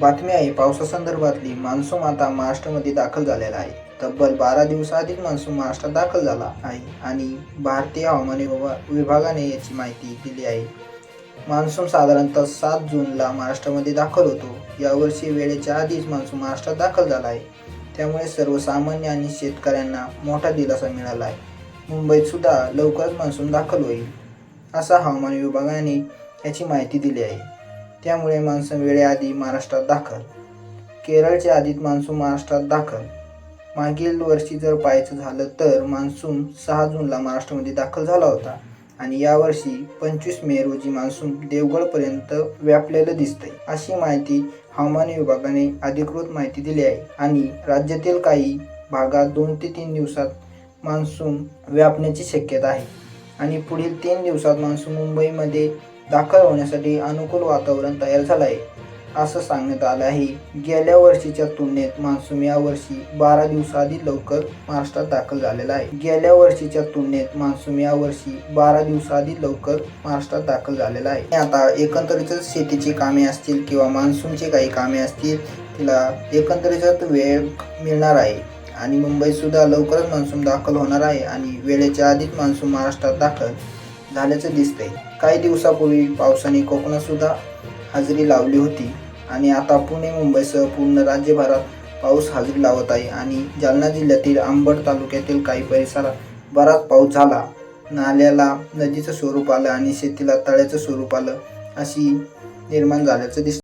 बातमी आहे पावसासंदर्भातली मान्सून आता महाराष्ट्रामध्ये दाखल झालेला आहे. तब्बल बारा दिवसाआधीच मान्सून महाराष्ट्रात दाखल झाला आहे आणि भारतीय हवामान विभा- विभागाने याची माहिती दिली आहे. मान्सून साधारणतः सात जूनला महाराष्ट्रामध्ये दाखल होतो. यावर्षी वेळेच्या आधीच मान्सून महाराष्ट्रात दाखल झाला आहे. त्यामुळे सर्वसामान्य आणि शेतकऱ्यांना मोठा दिलासा मिळाला आहे. मुंबईत सुद्धा लवकरच मान्सून दाखल होईल असा हवामान विभागाने याची माहिती दिली आहे. त्यामुळे मान्सून वेळेआधी महाराष्ट्रात दाखल. केरळच्या आधीत मान्सून महाराष्ट्रात दाखल. मागील वर्षी जर पाहायचं झालं तर मान्सून सहा जूनला महाराष्ट्रामध्ये दाखल झाला होता. आणि यावर्षी पंचवीस मे रोजी मान्सून देवगडपर्यंत व्यापलेलं दिसतंय. अशी माहिती हवामान विभागाने अधिकृत माहिती दिली आहे. आणि राज्यातील काही भागात दोन ते तीन दिवसात मान्सून व्यापण्याची शक्यता आहे. आणि पुढील तीन दिवसात मान्सून मुंबईमध्ये दाखल होण्यासाठी अनुकूल वातावरण तयार झालं आहे असं सांगण्यात आलं आहे. गेल्या वर्षीच्या तुलनेत मान्सून या वर्षी बारा दिवसाआधी लवकर महाराष्ट्रात दाखल झालेला आहे. गेल्या वर्षीच्या तुलनेत मान्सून या वर्षी बारा दिवसाआधी लवकर महाराष्ट्रात दाखल झालेला आहे. आता एकंदरीतच शेतीची कामे असतील किंवा मान्सूनची काही कामे असतील तिला एकंदरीतच वेळ मिळणार आहे. आणि मुंबईसुद्धा लवकरच मान्सून दाखल होणार आहे आणि वेळेच्या आधीच मान्सून महाराष्ट्रात दाखल झाल्याचं दिसतंय. काही दिवसापूर्वी पावसाने कोकणात सुद्धा हजेरी लावली होती आणि आता पुणे मुंबईसह पूर्ण राज्यभरात पाऊस हजेरी लावत आहे आणि जालना जिल्ह्यातील आंबड तालुक्यातील काही परिसरात बराच पाऊस झाला. नाल्याला नदीचं स्वरूप आलं आणि शेतीला तळ्याचं स्वरूप आलं अशी निर्माण झाल्याचं दिसतं